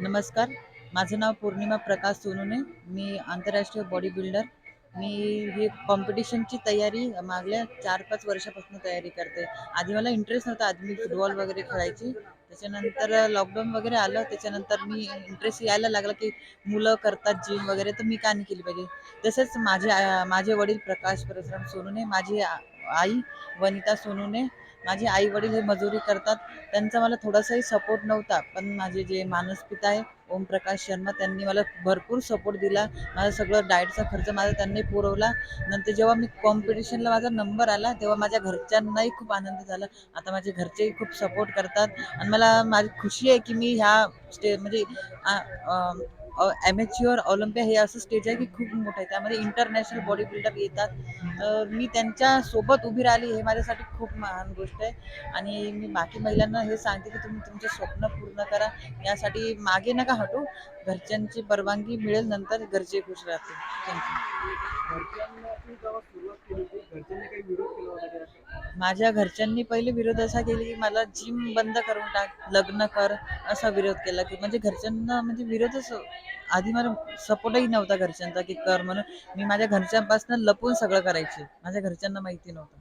नमस्कार. माझं नाव पौर्णिमा प्रकाश सोनुने. मी आंतरराष्ट्रीय बॉडी बिल्डर मी हे कॉम्पिटिशनची तयारी मागल्या चार पाच वर्षापासून तयारी करते. आधी मला इंटरेस्ट नव्हता. आधी मी फुटबॉल वगैरे खेळायची. त्याच्यानंतर लॉकडाऊन वगैरे आलं. त्याच्यानंतर मी इंटरेस्ट यायला लागला की मुलं करतात जिम वगैरे. तर मी का नाही केली पाहिजे? तसेच माझे माझे वडील प्रकाश परशुराम सोनूने माझी आई वनिता सोनूने माझे आई वडील हे मजुरी करतात. त्यांचा मला थोडासाही सपोर्ट नव्हता पण माझे जे मानस पिता आहे ओमप्रकाश शर्मा त्यांनी मला भरपूर सपोर्ट दिला. माझा सगळं डाएटचा खर्च माझा त्यांनी पुरवला. नंतर जेव्हा मी कॉम्पिटिशनला माझा नंबर आला तेव्हा माझ्या घरच्यांनाही खूप आनंद झाला. आता माझे घरचेही खूप सपोर्ट करतात. आणि मला माझी खुशी आहे की मी ह्या स्टे म्हणजे ॲमेच्युअर ऑलिम्पिया हे असं स्टेज आहे की खूप मोठं आहे. त्यामध्ये इंटरनॅशनल बॉडी बिल्डर येतात. मी त्यांच्यासोबत उभी राहिली हे माझ्यासाठी खूप महान गोष्ट आहे. आणि मी बाकी महिलांना हे सांगते की तुम्ही तुमचे स्वप्न पूर्ण करा. यासाठी मागे नका हटू. घरच्यांची परवानगी मिळेल नंतर घरचे खुश राहतील. थँक्यू माझ्या घरच्यांनी पहिले विरोध असा केला की मला जिम बंद करून टाक लग्न कर असा विरोध केला की म्हणजे घरच्यांना म्हणजे विरोधच आधी मला सपोर्टही नव्हता घरच्यांचा की कर म्हणून. मी माझ्या घरच्यांपासून लपून सगळं करायचे. माझ्या घरच्यांना माहिती नव्हतं.